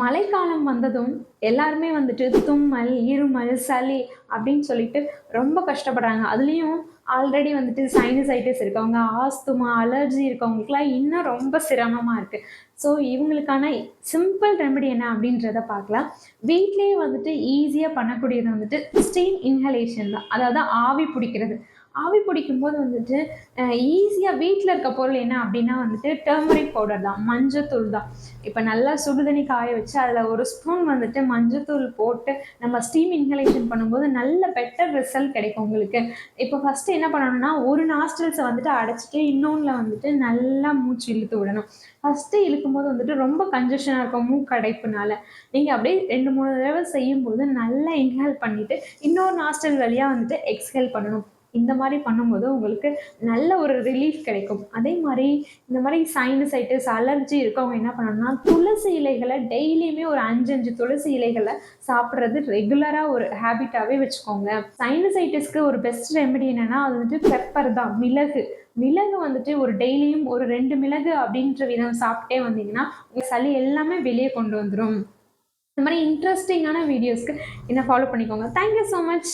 மழைக்காலம் வந்ததும் எல்லாருமே வந்துட்டு தும்மல் இருமல் சளி அப்படின்னு சொல்லிட்டு ரொம்ப கஷ்டப்படுறாங்க. அதுலேயும் ஆல்ரெடி வந்துட்டு சைனசைட்டிஸ் இருக்கவங்க ஆஸ்துமா அலர்ஜி இருக்கவங்களுக்குலாம் இன்னும் ரொம்ப சிரமமாக இருக்குது ஸோ இவங்களுக்கான சிம்பிள் ரெமெடி என்ன அப்படின்றத பார்க்கலாம். வீட்லேயே வந்துட்டு ஈஸியாக பண்ணக்கூடியது வந்துட்டு ஸ்டீம் இன்ஹலேஷன் தான். அதாவது ஆவி பிடிக்கிறது. ஆவி பிடிக்கும்போது வந்துட்டு ஈஸியாக வீட்டில் இருக்க பொருள் என்ன அப்படின்னா வந்துட்டு டர்மரிக் பவுடர் தான் மஞ்சத்தூள் தான். இப்போ நல்லா சுடுதண்ணி காய வச்சு அதில் ஒரு ஸ்பூன் வந்துட்டு மஞ்சத்தூள் போட்டு நம்ம ஸ்டீம் இன்ஹலேஷன் பண்ணும்போது நல்ல பெட்டர் ரிசல்ட் கிடைக்கும் உங்களுக்கு. இப்போ ஃபஸ்ட்டு என்ன பண்ணணும்னா ஒரு நாஸ்டல்ஸை வந்துட்டு அடைச்சிட்டு இன்னொன்றில் வந்துட்டு நல்லா மூச்சு இழுத்து விடணும். ஃபஸ்ட்டு இழுக்கும்போது வந்துட்டு ரொம்ப கன்ஜஷனாக இருக்கும் மூக்கடைப்புனால. நீங்கள் அப்படியே ரெண்டு மூணு தடவை செய்யும்போது நல்லா இன்ஹேல் பண்ணிவிட்டு இன்னொரு நாஸ்டல் வழியாக வந்துட்டு எக்ஸ்ஹேல் பண்ணணும். இந்த மாதிரி பண்ணும்போது உங்களுக்கு நல்ல ஒரு ரிலீஃப் கிடைக்கும். அதே மாதிரி இந்த மாதிரி சைனசைட்டிஸ் அலர்ஜி இருக்கவங்க என்ன பண்ணணும்னா துளசி இலைகளை டெய்லியுமே ஒரு அஞ்சு அஞ்சு துளசி இலைகளை சாப்பிட்றது ரெகுலராக ஒரு ஹேபிட்டாகவே வச்சுக்கோங்க. சைனசைட்டிஸ்க்கு ஒரு பெஸ்ட் ரெமெடி என்னென்னா அது வந்துட்டு பெப்பர் தான் மிளகு. மிளகு வந்துட்டு ஒரு டெய்லியும் ஒரு ரெண்டு மிளகு அப்படின்ற விதம் சாப்பிட்டே வந்தீங்கன்னா உங்கள் சளி எல்லாமே வெளியே கொண்டு வந்துடும் இந்த மாதிரி இன்ட்ரெஸ்டிங்கான வீடியோஸ்க்கு என்ன ஃபாலோ பண்ணிக்கோங்க. Thank you so much